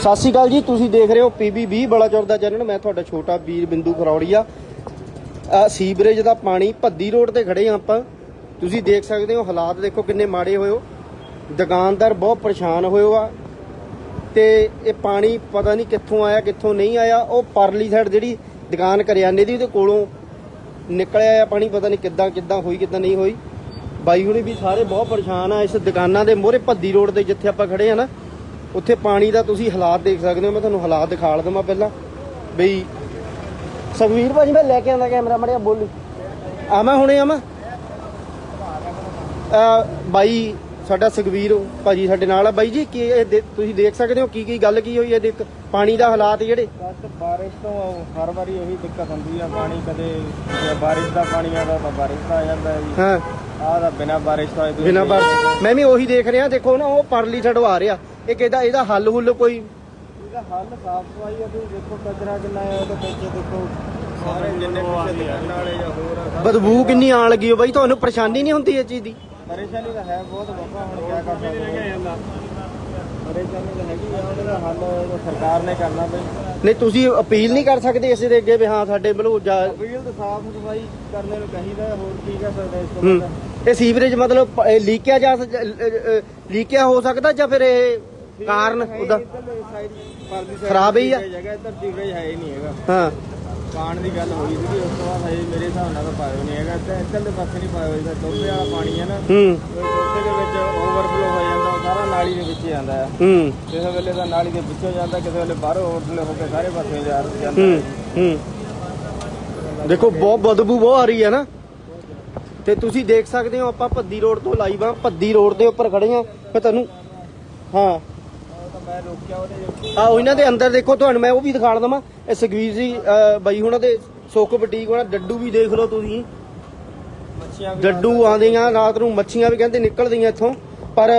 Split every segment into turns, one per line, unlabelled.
ਸਤਿ ਸ਼੍ਰੀ ਅਕਾਲ ਜੀ, ਤੁਸੀਂ ਦੇਖ ਰਹੇ ਹੋ ਪੀਬੀ 20 ਬਲਾਚੌਰ ਦਾ ਚੈਨਲ। ਮੈਂ ਤੁਹਾਡਾ ਛੋਟਾ ਵੀਰ ਬਿੰਦੂ ਖਰੌੜੀਆ। ਆ ਸੀਵਰੇਜ ਦਾ ਪਾਣੀ ਭੱਦੀ ਰੋਡ ਤੇ ਖੜੇ ਆ ਆਪਾਂ। ਤੁਸੀਂ ਦੇਖ ਸਕਦੇ ਹੋ ਹਾਲਾਤ, ਦੇਖੋ ਕਿੰਨੇ ਮਾੜੇ ਹੋਏ ਹੋ। ਦੁਕਾਨਦਾਰ ਬਹੁਤ ਪਰੇਸ਼ਾਨ ਹੋਏ ਆ ਤੇ ਇਹ ਪਾਣੀ ਪਤਾ ਨਹੀਂ ਕਿੱਥੋਂ ਆਇਆ, ਕਿੱਥੋਂ ਨਹੀਂ ਆਇਆ। ਉਹ ਪਰਲੀ ਸਾਈਡ ਜਿਹੜੀ ਦੁਕਾਨ ਕਰਿਆਨੇ ਦੀ, ਉਹਦੇ ਕੋਲੋਂ ਨਿਕਲਿਆ ਆ ਪਾਣੀ। ਪਤਾ ਨਹੀਂ ਕਿੱਦਾਂ ਕਿੱਦਾਂ ਹੋਈ, ਕਿੱਦਾਂ ਨਹੀਂ ਹੋਈ। ਬਾਈ ਹੁਣੀ ਵੀ ਸਾਰੇ ਬਹੁਤ ਪਰੇਸ਼ਾਨ ਆ ਇਸ ਦੁਕਾਨਾਂ ਦੇ ਮੋਹਰੇ ਭੱਦੀ ਰੋਡ ਤੇ ਜਿੱਥੇ ਆਪਾਂ ਖੜੇ ਆ ਨਾ। ਉੱਥੇ ਪਾਣੀ ਦਾ ਤੁਸੀਂ ਹਾਲਾਤ ਦੇਖ ਸਕਦੇ ਹੋ ਮੈਂ ਤੁਹਾਨੂੰ ਹਾਲਾਤ ਦਿਖਾ ਲਵਾਂ ਪਹਿਲਾਂ। ਬਈ ਸੁਖਵੀਰ ਭਾਜੀ ਮੈਂ ਲੈ ਕੇ ਆਂਦਾ ਕੈਮਰਾ ਮੜਿਆ ਬੋਲੀ। ਆਵਾਂ ਹੁਣੇ ਆਵਾਂ। ਬਾਈ ਸਾਡਾ ਸੁਖਵੀਰ ਭਾਜੀ ਸਾਡੇ ਨਾਲ ਆ। ਬਾਈ ਜੀ ਕੀ ਇਹ ਦੇ- ਤੁਸੀਂ ਦੇਖ ਸਕਦੇ ਹੋ ਕੀ ਕੀ ਗੱਲ ਕੀ ਹੋਈ ਹੈ? ਦੇਖ ਪਾਣੀ ਦਾ ਹਾਲਾਤ ਜਿਹੜੇ।
ਬਸ ਬਾਰਿਸ਼ ਤੋਂ ਹਰ ਵਾਰੀ ਉਹੀ ਦਿੱਕਤ ਹੁੰਦੀ ਆ। ਪਾਣੀ ਕਦੇ ਜੇ ਬਾਰਿਸ਼ ਦਾ ਪਾਣੀ ਆਉਂਦਾ ਤਾਂ ਬਾਰਿਸ਼ ਦਾ ਆ ਜਾਂਦਾ ਹੈ ਜੀ।
ਹਾਂ।
ਆਹ ਤਾਂ ਬਿਨਾਂ ਬਾਰਿਸ਼ ਤੋਂ
ਬਿਨਾਂ ਬਾਰ ਮੈਂ ਵੀ ਉਹੀ ਦੇਖ ਰਿਹਾ। ਦੇਖੋ ਨਾ ਉਹ ਪਰਲੀ ਛੜੋ ਆ ਰਿਹਾ। ਇਹ ਕਿਹਦਾ ਇਹਦਾ ਹੱਲ ਹੁੱਲ ਕੋਈ?
ਇਹਦਾ ਹੱਲ ਸਾਫ਼ ਸਫ਼ਾਈ ਆ ਤੁਸੀਂ ਦੇਖੋ ਕਚਰਾ ਕਿੰਨਾ ਹੈ ਉਹਦੇ ਵਿੱਚ ਦੇਖੋ ਸਾਰੇ ਜਿੰਨੇ ਪਿੱਛੇ ਦੁਕਾਨਾਂ ਵਾਲੇ ਜਾਂ ਹੋਰ ਆ
ਬਦਬੂ ਕਿੰਨੀ ਆਣ ਲੱਗੀ ਹੋ ਬਾਈ ਤੁਹਾਨੂੰ ਪਰੇਸ਼ਾਨੀ ਨਹੀਂ ਹੁੰਦੀ ਇਹ ਚੀਜ਼ ਦੀ?
ਪਰੇਸ਼ਾਨੀ ਤਾਂ ਹੈ ਬਹੁਤ ਬਾਬਾ ਹੁਣ ਕੀ ਕਰ ਸਕਦੇ ਹਾਂ ਪਰੇਸ਼ਾਨੀ ਤਾਂ ਹੈਗੀ ਆ ਉਹਦਾ ਹੱਲ ਸਰਕਾਰ ਨੇ ਕਰਨਾ ਬਈ।
ਨਹੀਂ ਤੁਸੀਂ ਅਪੀਲ ਨਹੀਂ ਕਰ ਸਕਦੇ ਇਸੇ ਦੇ ਅੱਗੇ ਵੀ ਹਾਂ ਸਾਡੇ ਵੱਲੋਂ ਜਾ
ਵੀਲ ਤਾਂ ਸਾਫ਼ ਸਫ਼ਾਈ ਕਰਨੇ ਨੂੰ ਕਹੀਦਾ ਹੋਰ ਕੀ ਕਰ ਸਕਦੇ ਇਸ ਤੋਂ ਬਾਅਦ
ਇਹ ਸੀਵਰੇਜ ਮਤਲਬ ਲੀਕਿਆ ਜਾ ਲੀਕਿਆ ਹੋ ਸਕਦਾ ਜਾਂ ਫਿਰ ਇਹ ਕਾਰਨ ਉਹਦਾ ਖਰਾਬ ਹੀ ਆ?
ਜਗ੍ਹਾ ਇੱਧਰ ਸੀਵਰੇਜ ਹੈ ਹੀ ਨਹੀਂ ਹੈਗਾ।
ਹਾਂ।
ਪਾਣ ਦੀ ਗੱਲ ਹੋਈ ਸੀ ਉਸ ਤੋਂ ਬਾਅਦ ਹਜੇ ਮੇਰੇ ਹਿਸਾਬ ਨਾਲ ਤਾਂ ਪਾਇਓ ਨਹੀਂ ਹੈਗਾ। ਤੇ ਇੱਧਰਲੇ ਪਾਸੇ ਨਹੀਂ ਪਾਇਓ ਇਹਦਾ ਟੋਬੇ ਵਾਲਾ ਪਾਣੀ ਹੈ ਨਾ।
ਹੂੰ।
ਟੋਬੇ ਦੇ ਵਿੱਚ ਓਵਰਫਲੋ ਹੋ ਜਾਂਦਾ ਸਾਰਾ ਨਾਲੀ ਦੇ ਵਿੱਚ ਆਉਂਦਾ ਹੈ।
ਹੂੰ।
ਕਿਸੇ ਵੇਲੇ ਤਾਂ ਨਾਲੀ ਦੇ ਵਿੱਚੋਂ ਜਾਂਦਾ ਕਿਸੇ ਵੇਲੇ ਬਾਹਰੋਂ ਓਵਰਫਲੋ ਹੋ ਕੇ ਸਾਰੇ ਪਾਸੇ ਜਾ ਜਾਂਦਾ
ਹੂੰ।
ਹੈ।
ਦੇਖੋ ਬਹੁਤ ਬਦਬੂ ਬਹੁਤ ਆ ਰਹੀ ਹੈ ਨਾ। ਤੇ ਤੁਸੀਂ ਦੇਖ ਸਕਦੇ ਹੋ ਆਪਾਂ ਭੱਦੀ ਰੋਡ ਤੋਂ ਲਾਈਵ ਆ ਭੱਦੀ ਰੋਡ ਦੇ ਉੱਪਰ ਖੜੇ ਆ ਮੈਂ ਤੁਹਾਨੂੰ ਹਾਂ।
ਮੈਂ ਰੋਕਿਆ ਉਹਦੇ
ਆ ਦੇ ਅੰਦਰ ਦੇਖੋ ਤੁਹਾਨੂੰ ਮੈਂ ਉਹ ਵੀ ਦਿਖਾ ਦਵਾਂ। ਇਹ ਸੁਖਵੀਰ ਜੀ ਬਾਈ ਹੁਣਾਂ ਦੇ ਸੁੱਕ ਬਟੀਕ ਹੋਣਾ ਡੱਡੂ ਵੀ ਦੇਖ ਲਓ ਤੁਸੀਂ।
ਮੱਛੀਆਂ
ਡੱਡੂ ਆਉਂਦੀਆਂ। ਰਾਤ ਨੂੰ ਮੱਛੀਆਂ ਵੀ ਕਹਿੰਦੇ ਨਿਕਲਦੀਆਂ ਇੱਥੋਂ। ਪਰ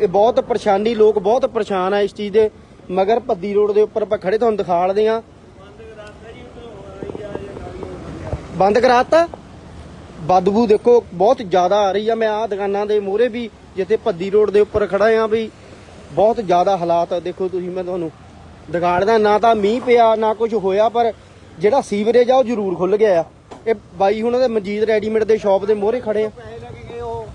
ਇਹ ਬਹੁਤ ਪਰੇਸ਼ਾਨੀ ਲੋਕ ਬਹੁਤ ਪਰੇਸ਼ਾਨ ਆ ਇਸ ਚੀਜ਼ ਦੇ। ਮਗਰ ਭੱਦੀ ਰੋਡ ਦੇ ਉੱਪਰ ਆਪਾਂ ਖੜੇ ਤੁਹਾਨੂੰ ਦਿਖਾ ਲਦੇ ਆ ਬੰਦ ਕਰਾਤਾ। ਬਦਬੂ ਦੇਖੋ ਬਹੁਤ ਜ਼ਿਆਦਾ ਆ ਰਹੀ ਆ। ਮੈਂ ਆ ਦੁਕਾਨਾਂ ਦੇ ਮੂਹਰੇ ਵੀ ਜਿੱਥੇ ਭੱਦੀ ਰੋਡ ਦੇ ਉੱਪਰ ਖੜਾ ਆ ਵੀ ਬਹੁਤ ਜ਼ਿਆਦਾ ਹਾਲਾਤ ਦੇਖੋ ਤੁਸੀਂ ਮੈਂ ਤੁਹਾਨੂੰ ਦਿਖਾੜਦਾ ਨਾ ਤਾਂ ਮੀਂਹ ਪਿਆ ਨਾ ਕੁਝ ਹੋਇਆ ਪਰ ਜਿਹੜਾ ਸੀਵਰੇਜ ਆ ਉਹ ਜ਼ਰੂਰ ਖੁੱਲ ਗਿਆ ਆ। ਇਹ ਬਾਈ ਹੁਣਾਂ ਦੇ ਮਨਜੀਤ ਰੈਡੀਮੇਡ ਦੇ ਸ਼ਾਪ ਦੇ ਮੂਹਰੇ ਖੜੇ ਆ।
ਪੈਸੇ ਲੈ ਕੇ ਗਏ ਉਹ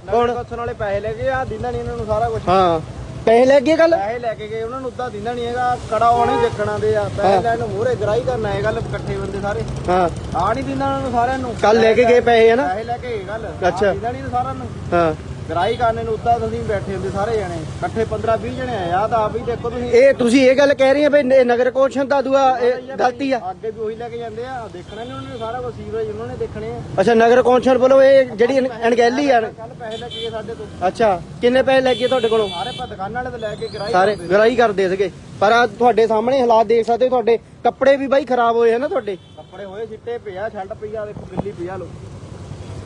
ਵਾਲੇ ਪੈਸੇ ਲੈ ਕੇ ਆ ਦਿੰਦਾ ਨਹੀਂ ਇਹਨਾਂ ਨੂੰ ਸਾਰਾ ਕੁਝ
ਹਾਂ। ਪੈਸੇ ਲੈ ਗਏ ਗੱਲ?
ਪੈਸੇ ਲੈ ਕੇ ਗਏ ਉਹਨਾਂ ਨੂੰ ਉਦਾਂ ਦਿੰਦਾ ਨਹੀਂ ਹੈਗਾ ਕੜਾ ਆਉਣੇ ਦੇਖਣਾ ਦੇ ਆ। ਪੈਸੇ। ਲੈਣ ਨੂੰ ਮੂਹਰੇ ਗਰਾਈ ਕਰਨਾ ਹੈ ਗੱਲ ਇਕੱਠੇ ਬੰਦੇ ਸਾਰੇ।
ਹਾਂ।
ਆ ਨਹੀਂ ਦਿੰਦਾ ਉਹਨਾਂ ਨੂੰ ਸਾਰਿਆਂ ਨੂੰ।
ਕੱਲ ਲੈ ਕੇ ਗਏ ਪੈਸੇ ਹੈ ਨਾ
ਪੈਸੇ ਲੈ ਕੇ ਗਏ ਗੱਲ
ਅੱਛਾ।
ਦਿੰਦਾ ਨਹੀਂ ਸਾਰਿਆਂ ਨੂੰ।
ਹਾਂ।
ਗਰਾਈ ਕਰਨੇ ਨੂੰ ਉਦਾਂ ਤੁਸੀਂ ਬੈਠੇ ਹੁੰਦੇ ਸਾਰੇ ਜਣੇ। ਇਕੱਠੇ 15 20 ਜਣੇ ਆ ਆ ਤਾਂ ਆਪ ਹੀ ਦੇਖੋ ਤੁਸੀਂ।
ਇਹ ਤੁਸੀਂ ਇਹ ਗੱਲ ਕਹਿ ਰਹੇ ਆ ਵੀ ਇਹ ਨਗਰ ਕੌਂਸਲ ਦਾ ਦੁਆ ਇਹ ਗਲਤੀ ਆ।
ਅੱਗੇ ਵੀ ਉਹੀ ਲੈ ਕੇ ਜਾਂਦੇ ਆ ਦੇਖਣਾ ਨਹੀਂ ਉਹਨਾਂ ਨੇ ਸਾਰਾ ਕੁਝ ਸੀਵਰੇਜ ਉਹਨਾਂ ਨੇ ਦੇਖਣੇ ਆ।
ਅੱਛਾ ਨਗਰ ਕੌਂਸਲ ਵੱਲੋਂ ਇਹ ਜਿਹੜੀ ਅਣ- ਅਣਗਹਿਲੀ ਆ।
ਕੱਲ ਪੈਸੇ ਲੈ ਕੇ ਸਾਡੇ ਤੋਂ।
ਅੱਛਾ ਕਿੰਨੇ ਪੈਸੇ ਲੈ ਗਏ ਤੁਹਾਡੇ ਕੋਲੋਂ?
ਸਾਰੇ ਪਾ ਦੁਕਾਨਾਂ ਵਾਲੇ ਤੋਂ ਲੈ ਕੇ ਗਰਾਈ
ਸਾਰੇ ਗਰਾਈ ਕਰਦੇ ਸੀਗੇ। ਪਰ ਆ ਤੁਹਾਡੇ ਸਾਹਮਣੇ ਹਾਲਾਤ ਦੇਖ ਸਕਦੇ ਤੁਹਾਡੇ ਕੱਪੜੇ ਵੀ ਬਾਈ ਖਰਾਬ ਹੋਏ ਆ ਨਾ ਤੁਹਾਡੇ।
ਕੱਪੜੇ ਹੋਏ ਸਿੱਟੇ ਪਿਆ ਛੱਡ ਪਈਆ ਦੇਖੋ ਗਿੱਲੀ ਪਿਆ ਲੋ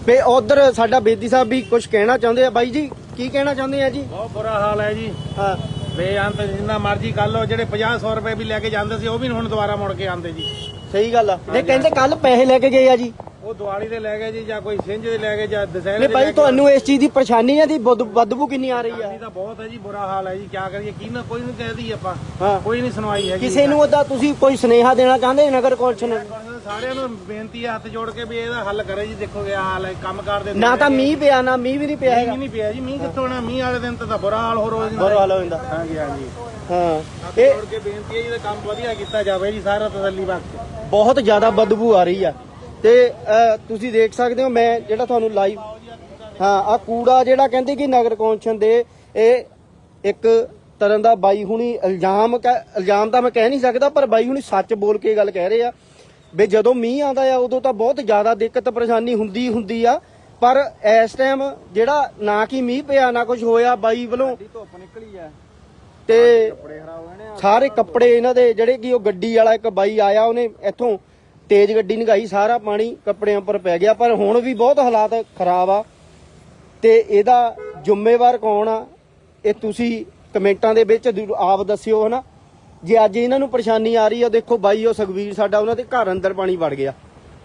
ਤੇ ਉਧਰ ਸਾਡਾ ਬੇਦੀ ਸਾਹਿਬ ਵੀ ਕੁਝ ਕਹਿਣਾ ਚਾਹੁੰਦੇ ਆ ਬਾਈ ਜੀ? ਕੀ ਕਹਿਣਾ ਚਾਹੁੰਦੇ ਆ ਜੀ?
ਬਹੁਤ ਬੁਰਾ ਹਾਲ ਹੈ ਜੀ।
ਹਾਂ।
ਬੇਅੰਤ ਜਿੰਨਾ ਮਰਜ਼ੀ ਕਰ ਲਓ ਜਿਹੜੇ 50 100 ਰੁਪਏ ਵੀ ਲੈ ਕੇ ਜਾਂਦੇ ਸੀ ਉਹ ਵੀ ਹੁਣ ਦੁਬਾਰਾ ਮੁੜ ਕੇ ਆਉਂਦੇ ਜੀ।
ਸਹੀ ਗੱਲ ਆ। ਨਹੀਂ ਕਹਿੰਦੇ ਕੱਲ ਪੈਸੇ ਲੈ ਕੇ ਗਏ ਆ ਜੀ।
ਉਹ ਦਿਵਾਲੀ ਦੇ ਲੈ ਗਏ ਜੀ ਜਾਂ ਕੋਈ ਸਿੰਝ ਦੇ ਲੈ ਗਏ ਜਾਂ ਦਸਹਿਰੇ
ਨਹੀਂ
ਦੇ ਗਏ
ਤੁਹਾਨੂੰ ਇਸ ਚੀਜ਼ ਦੀ ਪਰੇਸ਼ਾਨੀ ਆ ਦੀ ਬਦ- ਬਦਬੂ ਕਿੰਨੀ ਆ ਰਹੀ ਆ?
ਪਾਣੀ ਤਾਂ ਬਹੁਤ ਹੈ ਜੀ ਬੁਰਾ ਹਾਲ ਹੈ ਜੀ ਕੀ ਕਰੀਏ ਕੀ ਨਾ ਕੋਈ ਨਹੀਂ ਕਹਿਦੀ ਆਪਾਂ।
ਹਾਂ।
ਕੋਈ ਨਹੀਂ ਸੁਣਵਾਈ ਹੈਗੀ
ਕਿਸੇ ਨੂੰ ਉਹਦਾ ਤੁਸੀਂ ਕੋਈ ਸੁਨੇਹਾ ਦੇਣਾ ਚਾਹੁੰਦੇ ਨਗਰ ਕੌਂਸਲ ਨੂੰ?
ਸਾਰਿਆਂ ਨੂੰ ਬੇਨਤੀ ਹੈ ਹੱਥ ਜੋੜ ਕੇ ਵੀ ਇਹਦਾ ਹੱਲ ਕਰੇ ਜੀ ਦੇਖੋ ਇਹ ਹਾਲ ਹੈ ਕੰਮ ਕਰਦੇ
ਨਾ ਤਾਂ ਮੀਂਹ ਪਿਆ ਨਾ ਮੀਂਹ ਵੀ ਨਹੀਂ ਪਿਆ ਹੈਗਾ।
ਮੀਂਹ ਨਹੀਂ ਪਿਆ ਜੀ ਮੀਂਹ ਕਿੱਥੋਂ ਆਣਾ ਮੀਂਹ ਵਾਲੇ ਦਿਨ ਤਾਂ ਬੁਰਾ ਹਾਲ ਹੋ ਰੋਜ਼
ਬੁਰਾ ਹਾਲ ਹੋ ਜਾਂਦਾ।
ਹਾਂਜੀ ਹਾਂਜੀ।
ਹਾਂ।
ਹੱਥ
ਇਹ
ਜੋੜ ਕੇ ਬੇਨਤੀ ਹੈ ਜੀ ਇਹਦਾ ਕੰਮ ਵਧੀਆ ਕੀਤਾ ਜਾਵੇ ਜੀ ਸਾਰਾ ਤਸੱਲੀ ਬਖਸ਼
ਬਹੁਤ ਜ਼ਿਆਦਾ ਬਦਬੂ ਆ ਰਹੀ ਆ। ਤੇ ਅਹ, ਤੁਸੀਂ ਦੇਖ ਸਕਦੇ ਹੋ ਮੈਂ ਜਿਹੜਾ ਤੁਹਾਨੂੰ ਲਾਈਵ ਹਾਂ ਆ ਕੂੜਾ ਜਿਹੜਾ ਕਹਿੰਦੇ ਕਿ ਨਗਰ ਕੌਂਸਲ ਦੇ ਇਹ ਇੱਕ ਤਰ੍ਹਾਂ ਦਾ ਬਾਈ ਹੁਣੀ ਇਲਜ਼ਾਮ ਕਹਿ- ਇਲਜ਼ਾਮ ਤਾਂ ਮੈਂ ਕਹਿ ਨਹੀਂ ਸਕਦਾ ਪਰ ਬਾਈ ਹੁਣੀ ਸੱਚ ਬੋਲ ਕੇ ਗੱਲ ਕਹਿ ਰਹੇ ਆ। ਵੀ ਜਦੋਂ ਮੀਂਹ ਆਉਂਦਾ ਆ ਉਦੋਂ ਤਾਂ ਬਹੁਤ ਜ਼ਿਆਦਾ ਦਿੱਕਤ ਪਰੇਸ਼ਾਨੀ ਹੁੰਦੀ ਹੁੰਦੀ ਆ। ਪਰ ਇਸ ਟਾਈਮ ਜਿਹੜਾ ਨਾ ਕਿ ਮੀਂਹ ਪਿਆ ਨਾ ਕੁਝ ਹੋਇਆ ਬਾਈ ਵੱਲੋਂ
ਧੁੱਪ ਨਿਕਲੀ ਆ।
ਤੇ
ਕੱਪੜੇ ਖਰਾਬ
ਸਾਰੇ ਕੱਪੜੇ ਇਹਨਾਂ ਦੇ ਜਿਹੜੇ ਕਿ ਉਹ ਗੱਡੀ ਵਾਲਾ ਇੱਕ ਬਾਈ ਆਇਆ ਉਹਨੇ ਇੱਥੋਂ ਤੇਜ਼ ਗੱਡੀ ਨਗਾਈ ਸਾਰਾ ਪਾਣੀ ਕੱਪੜਿਆਂ ਉੱਪਰ ਪੈ ਗਿਆ। ਪਰ ਹੁਣ ਵੀ ਬਹੁਤ ਹਾਲਾਤ ਖਰਾਬ ਆ। ਤੇ ਇਹਦਾ ਜ਼ਿੰਮੇਵਾਰ ਕੌਣ ਆ? ਇਹ ਤੁਸੀਂ ਕਮੈਂਟਾਂ ਦੇ ਵਿੱਚ ਆਪ ਦੱਸਿਓ ਹਨਾ? ਜੇ ਅੱਜ ਇਹਨਾਂ ਨੂੰ ਪਰੇਸ਼ਾਨੀ ਆ ਰਹੀ ਆ, ਦੇਖੋ ਬਾਈ, ਉਹ ਸੁਖਵੀਰ ਸਾਡਾ ਉਹਨਾਂ ਦੇ ਘਰ ਅੰਦਰ ਪਾਣੀ ਵੜ ਗਿਆ,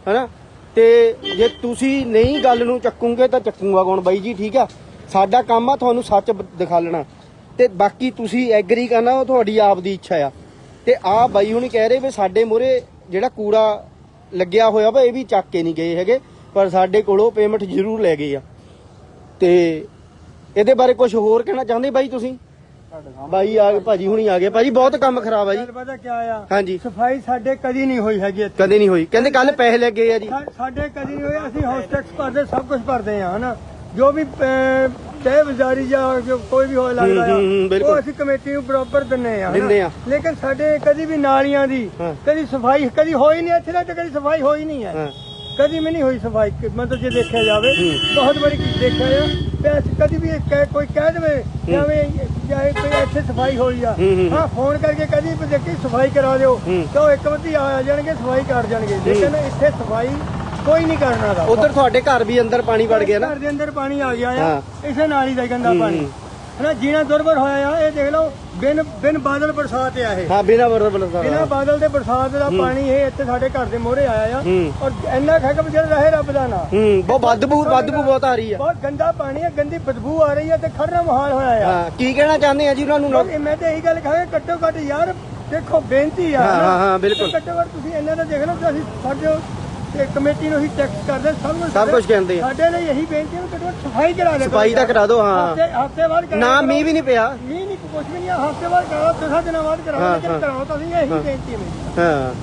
ਹਨਾ? ਤੇ ਜੇ ਤੁਸੀਂ ਨਹੀਂ ਗੱਲ ਨੂੰ ਚੱਕੂਗੇ ਤਾਂ ਚੱਕੂਗਾ ਕੌਣ? ਬਾਈ ਜੀ, ਠੀਕ ਆ? ਸਾਡਾ ਕੰਮ ਆ ਤੁਹਾਨੂੰ ਸੱਚ ਬ- ਦਿਖਾਲਣਾ ਤੇ ਬਾਕੀ ਤੁਸੀਂ ਐਗਰੀ ਕਰਨਾ, ਉਹ ਤੁਹਾਡੀ ਆਪ ਦੀ ਇੱਛਾ ਆ। ਤੇ ਆ ਬਾਈ ਹੁਣੀ ਕਹਿ ਰਹੇ ਵੀ ਸਾਡੇ ਮੂਹਰੇ ਜਿਹੜਾ ਕੂੜਾ ਲੱਗਿਆ ਹੋਇਆ ਵਾ, ਇਹ ਵੀ ਚੱਕ ਕੇ ਨਹੀਂ ਗਏ ਹੈਗੇ, ਪਰ ਸਾਡੇ ਕੋਲੋਂ ਪੇਮੈਂਟ ਜ਼ਰੂਰ ਲੈ ਗਏ ਆ। ਤੇ ਇਹਦੇ ਬਾਰੇ ਕੁਝ ਹੋਰ ਕਹਿਣਾ ਚਾਹੁੰਦੇ ਬਾਈ ਤੁਸੀਂ? ਬਾਈ ਆ ਗਏ ਭਾਜੀ ਹੁਣੀ ਆ ਗਏ। ਭਾਜੀ ਬਹੁਤ ਕੰਮ ਖਰਾਬ ਆ ਜੀ।
ਪਤਾ ਕੀ ਆ?
ਹਾਂਜੀ।
ਸਫ਼ਾਈ ਸਾਡੇ ਕਦੀ ਨਹੀਂ ਹੋਈ ਹੈਗੀ ਇੱਥੇ।
ਕਦੇ ਨਹੀਂ ਹੋਈ। ਕਹਿੰਦੇ ਕੱਲ ਪੈਸੇ ਲੱਗੇ ਆ ਜੀ।
ਸਾ- ਸਾਡੇ ਕਦੀ ਨਹੀਂ ਹੋਇਆ ਅਸੀਂ ਹਾਊਸ ਟੈਕਸ ਭਰਦੇ ਸਭ ਕੁਝ ਭਰਦੇ ਆ ਹਨਾ? ਜੋ ਵੀ ਤਹਿ ਵਜ਼ਾਰੀ ਜਾਂ ਜੋ ਕੋਈ ਵੀ ਹੋਏ ਲੱਗਦਾ
ਹੂੰ, ਹੂੰ,
ਆ
ਬਿਲਕੁਲ।
ਉਹ ਅਸੀਂ ਕਮੇਟੀ ਨੂੰ ਬਰਾਬਰ ਦਿੰਨੇ ਆ ਹਨਾ।
ਦਿੰਦੇ ਆ।
ਲੇਕਿਨ ਸਾਡੇ ਕਦੀ ਵੀ ਨਾਲੀਆਂ ਦੀ
ਹਾਂ।
ਕਦੀ ਸਫ਼ਾਈ ਕਦੀ ਹੋਈ ਨਹੀਂ ਇੱਥੇ ਤੱਕ ਕਦੀ ਸਫ਼ਾਈ ਹੋਈ ਨਹੀਂ ਹੈ।
ਹਾਂ।
ਕਦੀ ਵੀ ਨਹੀਂ ਹੋਈ ਸਫ਼ਾਈ ਕਿ- ਮਤਲਬ ਜੇ ਦੇਖਿਆ ਜਾਵੇ ਬਹੁਤ ਬੜੀ ਚੀਜ਼ ਦੇਖਿਆ ਆ ਤੇ ਅਸੀਂ ਕਦੀ ਵੀ ਕਹਿ- ਕੋਈ ਕਹਿ ਦੇਵੇ ਜਿਵੇਂ ਜਾਏ ਕੋਈ ਇੱਥੇ ਸਫ਼ਾਈ ਹੋਈ ਆ
ਹੂੰ,
ਫੋਨ ਕਰਕੇ ਕਦੀ ਵੀ ਦੇਖੀ ਸਫ਼ਾਈ ਕਰਾ ਦਿਓ। ਤਾਂ ਉਹ ਇੱਕ ਵਾਰੀ ਆ ਜਾਣਗੇ ਸਫ਼ਾਈ ਕਰ ਜਾਣਗੇ। ਲੇਕਿਨ ਇੱਥੇ ਸਫ਼ਾਈ ਕੋਈ ਨਹੀਂ ਕਰਨਾ ਦਾ
ਉਧਰ ਤੁਹਾਡੇ ਘਰ ਵੀ ਅੰਦਰ ਪਾਣੀ ਵੜ ਗਿਆ ਨਾ?
ਘਰ ਦੇ ਅੰਦਰ ਪਾਣੀ ਆ ਗਿਆ ਆ। ਇਸੇ ਨਾਲੀ ਦਾ ਗੰਦਾ ਪਾਣੀ। ਹਨਾ ਜੀਣਾ ਦੁਰਬਰ ਹੋਇਆ ਆ ਇਹ ਦੇਖ ਲਓ ਬਿਨ ਬਿਨ ਬਾਦਲ ਬਰਸਾਤ ਆ ਇਹ।
ਹਾਂ ਬਿਨਾ ਬਰਦਰ
ਬਿਨਾਂ
ਬਲਦਾ
ਬਾਦਲ ਦੇ ਬਰਸਾਤ ਦਾ ਪਾਣੀ ਇਹ ਇੱਥੇ ਸਾਡੇ ਘਰ ਦੇ ਮੋਹਰੇ ਆਇਆ ਆ। ਔਰ ਇੰਨਾ ਖੱਕ ਜਿਹੜਾ ਰਹੇ ਰੱਬ ਦਾ ਨਾਂ।
ਹੂੰ ਬਹੁਤ ਬਦਬੂ ਬਦਬੂ ਬਹੁਤ ਆ ਰਹੀ ਆ।
ਬਹੁਤ ਗੰਦਾ ਪਾਣੀ ਹੈ ਗੰਦੀ ਬਦਬੂ ਆ ਰਹੀ ਹੈ ਤੇ ਖੜਨਾ ਮਹਾਲ ਹੋਇਆ ਆ।
ਹਾਂ ਕੀ ਕਹਿਣਾ ਚਾਹੁੰਦੇ ਆ ਜੀ ਉਹਨਾਂ ਨੂੰ
ਮੈਂ ਤੇ ਇਹੀ ਗੱਲ ਕਹਾਂਗਾ ਘੱਟੋ ਘੱਟ ਯਾਰ ਦੇਖੋ ਬੇਨਤੀ ਆ।
ਹਾਂ, ਹਾਂ, ਬਿਲਕੁਲ।
ਘੱਟੋ ਘੱਟ ਤੁਸੀਂ ਇਹਨਾਂ ਦਾ ਦੇਖ ਲਓ ਕਿ ਅਸੀਂ ਸਾਡੇ ਤੇ ਕਮੇਟੀ ਨੂੰ ਅਸੀਂ ਟੈਕਸ ਕਰਦੇ ਸਭ ਕੁਝ
ਸਭ ਕੁਝ ਕਹਿੰਦੇ ਆ।
ਸਾਡੇ ਲਈ ਇਹੀ ਬੇਨਤੀ ਹੈ ਕਿ ਘੱਟੋ ਘੱਟ ਸਫ਼ਾਈ ਕਰਾ ਦੇ
ਸਫ਼ਾਈ ਤਾਂ ਕਰਾ। ਦਿਓ ਹਾਂ।
ਹਫ਼ਤੇ ਬਾਅਦ ਕਰਾ
ਨਾ ਮੀਂਹ ਵੀ ਨਹੀਂ ਪਿਆ।
ਮੀਂਹ ਨਹੀਂ ਕੁਝ ਵੀ ਨਹੀਂ ਹਫ਼ਤੇ ਬਾਅਦ ਕਰਾਓ ਦਸਾਂ ਦਿਨਾਂ ਬਾਅਦ ਕਰਾਓ
ਹਾਂ,
ਲੇਕਿਨ
ਹਾਂ।
ਕਰਾਓ ਤਾਂ ਇਹੀ ਬੇਨਤੀ ਹੈ ਮੇਰੀ।
ਹਾਂ।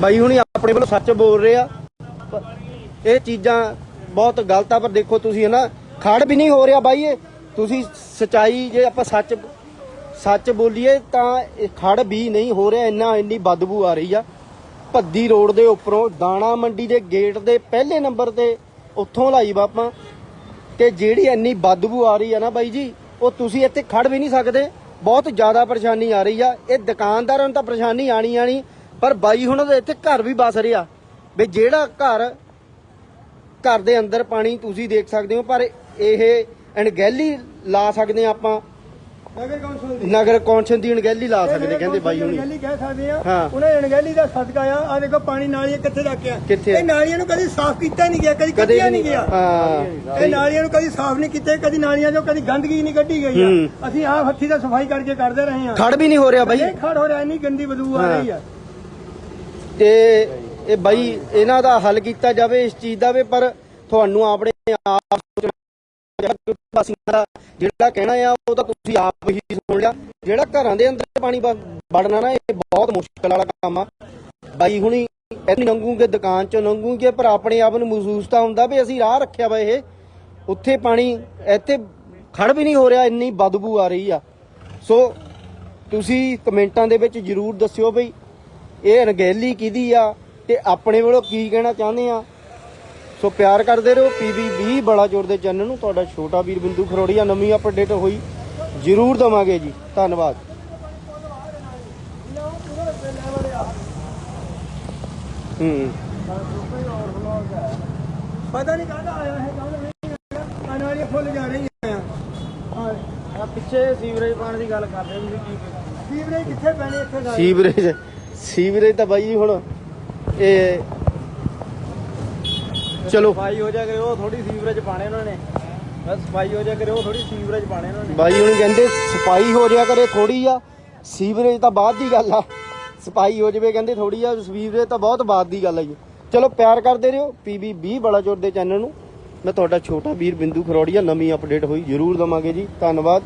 ਬਾਈ ਹੁਣੀ ਆਪਣੇ ਵੱਲੋਂ ਸੱਚ ਬੋਲ ਰਹੇ ਆ। ਇਹ ਚੀਜ਼ਾਂ ਬਹੁਤ ਗਲਤ ਆ ਪਰ ਦੇਖੋ ਤੁਸੀਂ ਹਨਾ ਖੜ ਵੀ ਨਹੀਂ ਹੋ ਰਿਹਾ ਬਾਈ ਇਹ। ਤੁਸੀਂ ਸਚਾਈ ਜੇ ਆਪਾਂ ਸੱਚ ਸੱਚ ਬੋਲੀਏ ਤਾਂ ਇਹ ਖੜ ਵੀ ਨਹੀਂ ਹੋ ਰਿਹਾ ਇੰਨਾ ਇੰਨੀ ਬਦਬੂ ਆ ਰਹੀ ਆ। ਭੱਦੀ ਰੋਡ ਦੇ ਉੱਪਰੋਂ ਦਾਣਾ ਮੰਡੀ ਦੇ ਗੇਟ ਦੇ ਪਹਿਲੇ ਨੰਬਰ ਤੇ ਉੱਥੋਂ ਲਾਈ ਵਾ ਆਪਾਂ ਤੇ ਜਿਹੜੀ ਇੰਨੀ ਬਦਬੂ ਆ ਰਹੀ ਆ ਨਾ ਬਾਈ ਜੀ, ਉਹ ਤੁਸੀਂ ਇੱਥੇ ਖੜ ਵੀ ਨਹੀਂ ਸਕਦੇ। ਬਹੁਤ ਜ਼ਿਆਦਾ ਪਰੇਸ਼ਾਨੀ ਆ ਰਹੀ ਆ। ਇਹ ਦੁਕਾਨਦਾਰਾਂ ਨੂੰ ਤਾਂ ਪਰੇਸ਼ਾਨੀ ਆਣੀ ਆਣੀ, ਪਰ ਬਾਈ ਹੁਣ ਦੇ ਇੱਥੇ ਘਰ ਵੀ ਬਸ ਰਿਹਾ। ਵੀ ਜਿਹੜਾ ਘਰ ਘਰ ਦੇ ਅੰਦਰ ਪਾਣੀ ਤੁਸੀਂ ਦੇਖ ਸਕਦੇ ਹੋ, ਪਰ ਇਹ ਅਣਗਹਿਲੀ ਲਾ ਸਕਦੇ ਆ ਆਪਾਂ।
ਨਗਰ ਕੌਂਸਲ ਦੀ।
ਨਗਰ ਕੌਂਸਲ ਦੀ ਅਣਗਹਿਲੀ ਲਾ ਸਕਦੇ ਕਹਿੰਦੇ ਬਾਈ ਹੁਣੀ
ਅਣਗਹਿਲੀ ਕਹਿ ਸਕਦੇ ਆ।
ਹਾਂ।
ਉਹਨਾਂ ਅਣਗਹਿਲੀ ਦਾ ਸਦਕਾ ਆ। ਆ ਦੇਖੋ ਪਾਣੀ ਨਾਲੀਆਂ ਕਿੱਥੇ
ਕਿੱਥੇ? ਆ?
ਇਹ ਨਾਲੀਆਂ ਨੂੰ ਕਦੀ ਸਾਫ਼ ਕੀਤਾ ਨਹੀਂ ਗਿਆ ਕਦੀ
ਕਦੇ
ਕੱਢਿਆ ਨਹੀਂ
ਨਹੀਂ
ਗਿਆ।
ਹਾਂ।
ਇਹ ਨਾਲੀਆਂ ਨੂੰ ਕਦੀ ਸਾਫ਼ ਨਹੀਂ ਕੀਤੇ ਕਦੀ ਨਾਲੀਆਂ ਚੋਂ ਕਦੀ ਗੰਦਗੀ ਨਹੀਂ ਕੱਢੀ ਗਈ
ਹੂੰ।
ਆ ਅਸੀਂ ਆਪ ਹੱਥੀ ਦਾ ਸਫ਼ਾਈ ਕਰਕੇ ਕਰਦੇ ਰਹੇ ਆ।
ਖੜ ਵੀ ਨਹੀਂ ਹੋ ਰਿਹਾ ਬਾਈ।
ਇਹ ਖੜ ਹੋ ਰਿਹਾ ਇੰਨੀ ਗੰਦੀ ਬਦਬੂ ਆ ਰਹੀ ਆ।
ਤੇ ਇਹ ਬਾਈ ਇਹਨਾਂ ਦਾ ਹੱਲ ਕੀਤਾ ਜਾਵੇ ਇਸ ਚੀਜ਼ ਦਾ ਵੀ ਪਰ ਤੁਹਾਨੂੰ ਆਪਣੇ ਆਪ। ਵਾਸੀਆਂ ਦਾ ਜਿਹੜਾ ਕਹਿਣਾ ਆ, ਉਹ ਤਾਂ ਤੁਸੀਂ ਆਪ ਹੀ ਸੁਣ ਲਿਆ। ਜਿਹੜਾ ਘਰਾਂ ਦੇ ਅੰਦਰ ਪਾਣੀ ਵੜਨਾ ਨਾ, ਇਹ ਬਹੁਤ ਮੁਸ਼ਕਲ ਵਾਲਾ ਕੰਮ ਆ। ਬਾਈ ਹੁਣੀ ਇੱਥੇ ਲੰਘੂਗੇ, ਦੁਕਾਨ ਚੋਂ ਲੰਘੂਗੇ, ਪਰ ਆਪਣੇ ਆਪ ਨੂੰ ਮਹਿਸੂਸ ਤਾਂ ਹੁੰਦਾ ਵੀ ਅਸੀਂ ਰਾਹ ਰੱਖਿਆ ਵਾ ਇਹ। ਉੱਥੇ ਪਾਣੀ, ਇੱਥੇ ਖੜ ਵੀ ਨਹੀਂ ਹੋ ਰਿਹਾ, ਇੰਨੀ ਬਦਬੂ ਆ ਰਹੀ ਆ। ਸੋ ਤੁਸੀਂ ਕਮੈਂਟਾਂ ਦੇ ਵਿੱਚ ਜਰੂਰ ਦੱਸਿਓ ਬਈ, ਇਹ ਅਣਗਹਿਲੀ ਕਿਹਦੀ ਆ ਤੇ ਆਪਣੇ ਵੱਲੋਂ ਕੀ ਕਹਿਣਾ ਚਾਹੁੰਦੇ ਆ? ਸੋ ਪਿਆਰ ਕਰਦੇ ਰਹੋ ਪੀਬੀ 20 ਬੜਾ ਜੋਰ ਦੇ ਚੈਨਲ ਨੂੰ। ਤੁਹਾਡਾ ਛੋਟਾ ਵੀਰ ਬਿੰਦੂ ਖਰੋੜੀਆ ਨਵੀਂ ਅਪਡੇਟ ਹੋਈ ਜਰੂਰ ਦਵਾਂਗੇ ਜੀ। ਧੰਨਵਾਦ। ਹੂੰ।
ਪਤਾ ਨਹੀਂ ਕਾਹਦਾ ਆਇਆ ਹੈ ਕਾਹਦਾ ਨਹੀਂ ਆਇਆ। ਫੁੱਲ ਜਾ ਰਹੀਆਂ। ਆ
ਆ ਪਿੱਛੇ ਸੀਵਰੇਜ ਪਾਣੀ ਦੀ ਗੱਲ ਕਰਦੇ ਕੀ
ਸੀਵਰੇਜ ਕਿੱਥੇ ਪੈਣੇ ਇੱਥੇ?
ਸੀਵਰੇਜ ਸੀਵਰੇਜ ਤਾਂ ਬਾਈ ਜੀ ਹੁਣ ਇਹ ਚਲੋ।
ਸਫ਼ਾਈ ਹੋ ਜਾ ਕਰੇ ਉਹ ਥੋੜੀ ਸੀਵਰੇਜ ਪਾਣੇ ਉਹਨਾਂ ਨੇ। ਬਸ ਸਫ਼ਾਈ ਹੋ ਜਾ ਕਰੇ ਉਹ ਥੋੜੀ ਸੀਵਰੇਜ ਪਾਣੇ ਉਹਨਾਂ ਨੇ।
ਬਾਈ ਹੁਣ ਕਹਿੰਦੇ ਸਫ਼ਾਈ ਹੋ ਜਾਇਆ ਕਰੇ ਥੋੜੀ ਆ ਸੀਵਰੇਜ ਤਾਂ ਬਾਅਦ ਦੀ ਗੱਲ ਆ। ਸਫ਼ਾਈ ਹੋ ਜਾਵੇ ਕਹਿੰਦੇ ਥੋੜੀ ਆ ਸੀਵਰੇਜ ਤਾਂ ਬਹੁਤ ਬਾਅਦ ਦੀ ਗੱਲ ਆ ਜੀ। ਚਲੋ ਪਿਆਰ ਕਰਦੇ ਰਹੋ ਪੀਬੀ 20 ਬੜਾ ਚੋਰ ਦੇ ਚੈਨਲ ਨੂੰ। ਮੈਂ ਤੁਹਾਡਾ ਛੋਟਾ ਵੀਰ ਬਿੰਦੂ ਖਰੋੜੀਆ ਨਵੀਂ ਅਪਡੇਟ ਹੋਈ ਜਰੂਰ ਦਵਾਂਗੇ ਜੀ। ਧੰਨਵਾਦ।